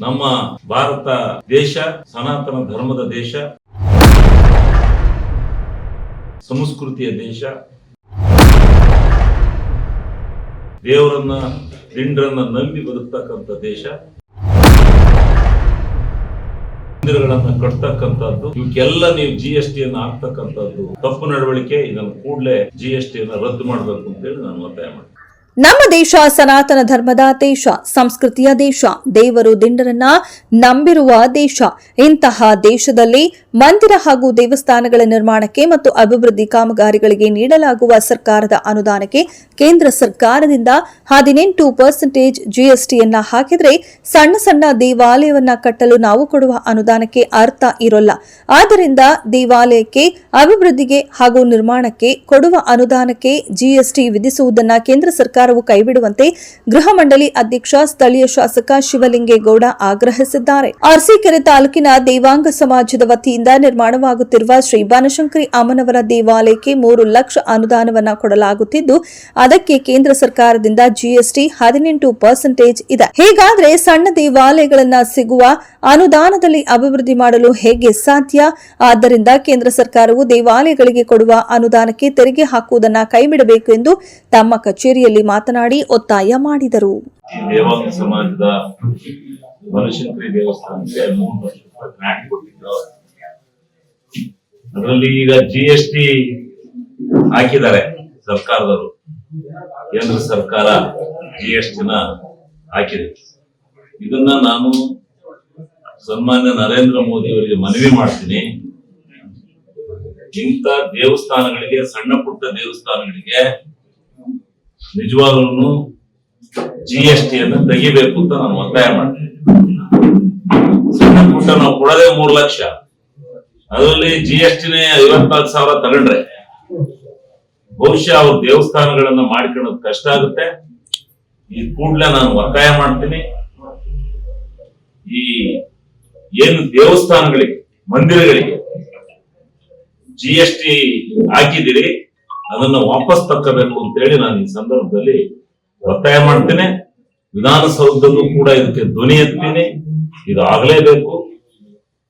ನಮ್ಮ ಭಾರತ ದೇಶ, ಸನಾತನ ಧರ್ಮದ ದೇಶ, ಸಂಸ್ಕೃತಿಯ ದೇಶ. ದೇವರನ್ನ ದಿಂಡ್ರನ್ನ ನಂಬಿ ಬದುಕ್ತಕ್ಕಂಥ ದೇಶ. ಮಂದಿರಗಳನ್ನ ಕಟ್ತಕ್ಕಂಥದ್ದು. ಇವಕ್ಕೆಲ್ಲ ನೀವು ಜಿ ಎಸ್ ಟಿ ಅನ್ನು ಹಾಕ್ತಕ್ಕಂಥದ್ದು. ತಪ್ಪು ನಡವಳಿಕೆ, ಇದನ್ನು ಕೂಡಲೇ ಜಿ ಎಸ್ ಟಿ ಅನ್ನು ರದ್ದು ಮಾಡಬೇಕು ಅಂತೇಳಿ ನಾನು ಒತ್ತಾಯ ಮಾಡ್ತೀನಿ. ನಮ್ಮ ದೇಶ ಸನಾತನ ಧರ್ಮದ ದೇಶ, ಸಂಸ್ಕೃತಿಯ ದೇಶ, ದೇವರು ದಿಂಡರನ್ನ ನಂಬಿರುವ ದೇಶ. ಇಂತಹ ದೇಶದಲ್ಲಿ ಮಂದಿರ ಹಾಗೂ ದೇವಸ್ಥಾನಗಳ ನಿರ್ಮಾಣಕ್ಕೆ ಮತ್ತು ಅಭಿವೃದ್ಧಿ ಕಾಮಗಾರಿಗಳಿಗೆ ನೀಡಲಾಗುವ ಸರ್ಕಾರದ ಅನುದಾನಕ್ಕೆ ಕೇಂದ್ರ ಸರ್ಕಾರದಿಂದ ಹದಿನೆಂಟು ಪರ್ಸೆಂಟೇಜ್ ಜಿಎಸ್ಟಿಯನ್ನ ಹಾಕಿದರೆ ಸಣ್ಣ ಸಣ್ಣ ದೇವಾಲಯವನ್ನ ಕಟ್ಟಲು ನಾವು ಕೊಡುವ ಅನುದಾನಕ್ಕೆ ಅರ್ಥ ಇರೋಲ್ಲ. ಆದ್ದರಿಂದ ದೇವಾಲಯಕ್ಕೆ, ಅಭಿವೃದ್ಧಿಗೆ ಹಾಗೂ ನಿರ್ಮಾಣಕ್ಕೆ ಕೊಡುವ ಅನುದಾನಕ್ಕೆ ಜಿಎಸ್ಟಿ ವಿಧಿಸುವುದನ್ನು ಕೇಂದ್ರ ಸರ್ಕಾರವು ಕೈಬಿಡುವಂತೆ ಗೃಹ ಮಂಡಳಿ ಅಧ್ಯಕ್ಷ, ಸ್ಥಳೀಯ ಶಾಸಕ ಶಿವಲಿಂಗೇಗೌಡ ಆಗ್ರಹಿಸಿದ್ದಾರೆ. ಅರಸೀಕೆರೆ ತಾಲೂಕಿನ ದೇವಾಂಗ ಸಮಾಜದ ವತಿಯಿಂದ ನಿರ್ಮಾಣವಾಗುತ್ತಿರುವ ಶ್ರೀ ಬನಶಂಕರಿ ಅಮ್ಮನವರ ದೇವಾಲಯಕ್ಕೆ ಮೂರು ಲಕ್ಷ ಅನುದಾನವನ್ನ ಕೊಡಲಾಗುತ್ತಿದ್ದು, ಅದಕ್ಕೆ ಕೇಂದ್ರ ಸರ್ಕಾರದಿಂದ ಜಿಎಸ್ಟಿ ಹದಿನೆಂಟು ಪರ್ಸೆಂಟೇಜ್ ಇದೆ. ಹೀಗಾದ್ರೆ ಸಣ್ಣ ದೇವಾಲಯಗಳನ್ನ ಸಿಗುವ ಅನುದಾನದಲ್ಲಿ ಅಭಿವೃದ್ಧಿ ಮಾಡಲು ಹೇಗೆ ಸಾಧ್ಯ? ಆದ್ದರಿಂದ ಕೇಂದ್ರ ಸರ್ಕಾರವು ದೇವಾಲಯಗಳಿಗೆ ಕೊಡುವ ಅನುದಾನಕ್ಕೆ ತೆರಿಗೆ ಹಾಕುವುದನ್ನ ಕೈಬಿಡಬೇಕು ಎಂದು ತಮ್ಮ ಕಚೇರಿಯಲ್ಲಿ ಮಾತನಾಡಿ ಒತ್ತಾಯ ಮಾಡಿದರು. ಸಮಾಜದ ಅದರಲ್ಲಿ ಈಗ ಜಿ ಎಸ್ ಟಿ ಹಾಕಿದ್ದಾರೆ ಸರ್ಕಾರದವರು. ಕೇಂದ್ರ ಸರ್ಕಾರ ಜಿ ಎಸ್ ಟಿನ ಹಾಕಿದೆ. ಇದನ್ನ ನಾನು ಸನ್ಮಾನ್ಯ ನರೇಂದ್ರ ಮೋದಿ ಅವರಿಗೆ ಮನವಿ ಮಾಡ್ತೀನಿ. ಇಂಥ ದೇವಸ್ಥಾನಗಳಿಗೆ, ಸಣ್ಣ ಪುಟ್ಟ ದೇವಸ್ಥಾನಗಳಿಗೆ ನಿಜವಾಗ್ಲೂ ಜಿ ಎಸ್ ಟಿ ಅನ್ನು ತೆಗಿಬೇಕು ಅಂತ ನಾನು ಒತ್ತಾಯ ಮಾಡ್ತೀನಿ. ಸಣ್ಣ ಪುಟ್ಟ ನಾವು ಕೊಡೋದೇ ಮೂರ್ ಲಕ್ಷ. ಅದರಲ್ಲಿ ಜಿ ಎಸ್ ಟಿನೇ ಐವತ್ನಾಲ್ಕು ಸಾವಿರ ತಗೊಂಡ್ರೆ ಬಹುಶಃ ಅವ್ರ ದೇವಸ್ಥಾನಗಳನ್ನ ಮಾಡ್ಕೊಳ್ಳೋದು ಕಷ್ಟ ಆಗುತ್ತೆ. ಈ ಕೂಡ್ಲೆ ನಾನು ಒತ್ತಾಯ ಮಾಡ್ತೀನಿ. ಈ ಏನು ದೇವಸ್ಥಾನಗಳಿಗೆ, ಮಂದಿರಗಳಿಗೆ ಜಿ ಎಸ್ ಟಿ ಹಾಕಿದಿರಿ ಅದನ್ನ ವಾಪಸ್ ತಕ್ಕಬೇಕು ಅಂತೇಳಿ ನಾನು ಈ ಸಂದರ್ಭದಲ್ಲಿ ಒತ್ತಾಯ ಮಾಡ್ತೇನೆ. ವಿಧಾನಸೌಧದಲ್ಲೂ ಕೂಡ ಇದಕ್ಕೆ ಧ್ವನಿ ಎತ್ತೀನಿ. ಇದು ಆಗಲೇಬೇಕು